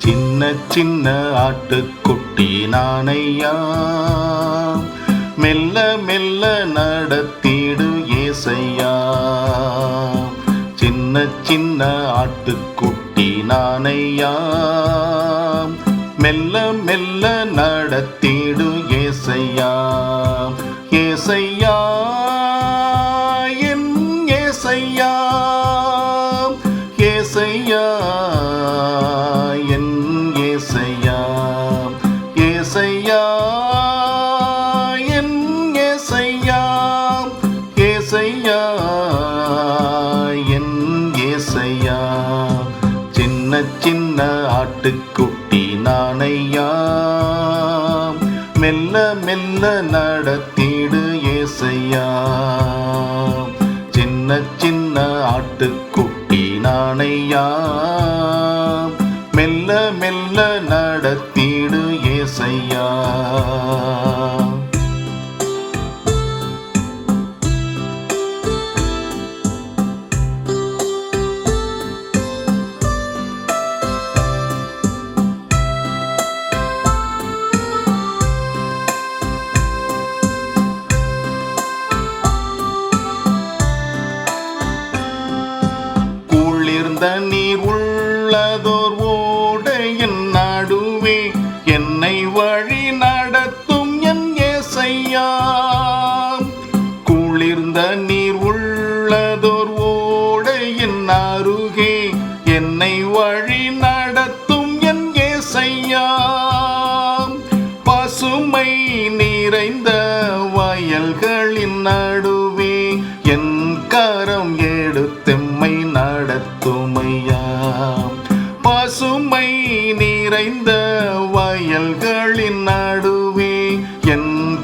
சின்ன சின்ன ஆட்டுக்குட்டி நானையா மெல்ல மெல்ல நடத்திடு ஏசையா. சின்ன சின்ன ஆட்டுக்குட்டி நானையா மெல்ல மெல்ல நடத்திடு ஏசையா. ஏசையா ஆட்டுக்குட்டி நானையா மெல்ல மெல்ல நடத்திடு ஏசையா சின்ன சின்ன ஆட்டுக்குட்டி நானையா மெல்ல மெல்ல மலையின் நடுவே என்னை வழி நடத்தும் என் ஏசையா. குளிர்ந்த நீர் உள்ளதோர் ஓடையின் அருகே என்னை வழி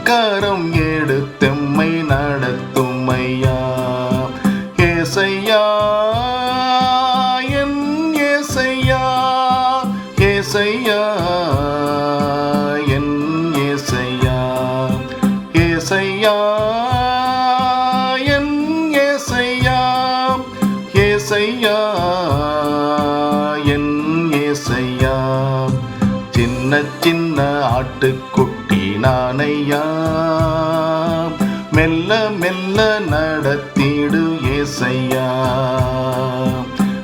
கரம் எடுத்தெம்மை நடத்தும் ஐயா ஏசையா என் ஏசையா? ஏசையா என் ஏசையா? ஏசையா என் ஏசையா? ஏசையா என் ஏசையா? சின்ன சின்ன ஆட்டுக்குட்டி நானையா மெல்ல மெல்ல நடத்திடு ஏசையா.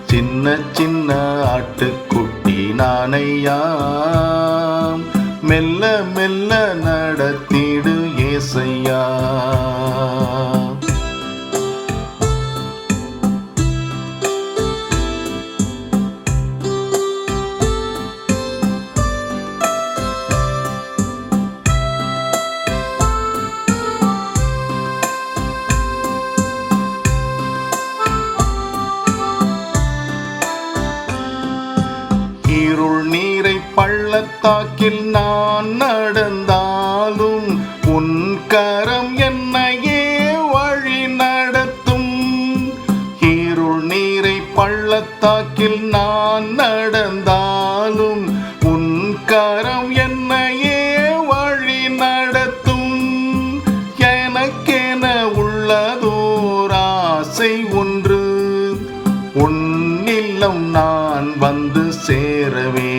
சின்ன சின்ன ஆட்டுக்குட்டி நானையா மெல்ல மெல்ல நடத்திடு ஏசையா. பள்ளத்தாக்கில் நான் நடந்தாலும் உன் கரம் என்னையே வழி நடத்தும். இருள் நீரை பள்ளத்தாக்கில் நான் நடந்தாலும் உன் கரம் என்னையே வழி நடத்தும். எனக்கென உள்ளதோராசை ஒன்று உன்னில்லம் நான் வந்து சேரவே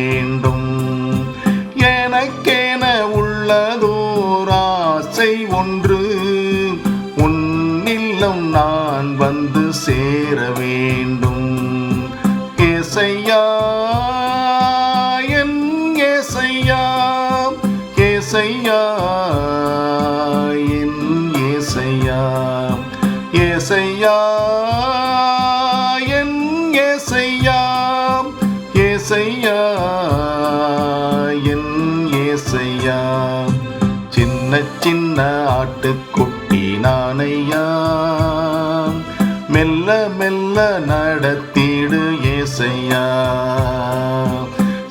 ஏசையா என் ஏசையா ஏசையா என் ஏசையா ஏசையா என் ஏசையா ஏசையா என் ஏசையா சின்ன சின்ன ஆட்டுக்குட்டி நானையா மெல்ல மெல்ல நடத்தி ஏசையா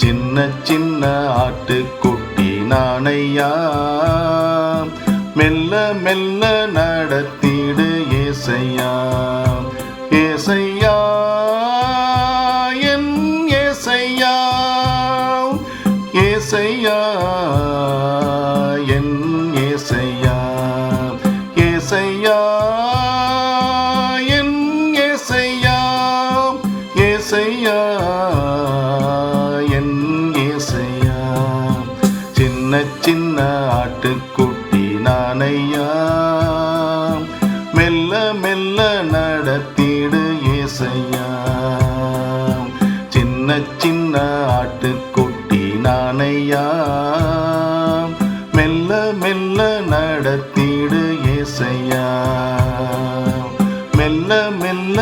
சின்ன சின்ன ஆட்டுக்குட்டி நானையா மெல்ல மெல்ல நடத்திடு ஏசையா நானையா மெல்ல மெல்ல நடத்திடு ஏசையா சின்ன சின்ன ஆட்டுக்குட்டி நானையா மெல்ல மெல்ல நடத்திடு ஏசையா மெல்ல மெல்ல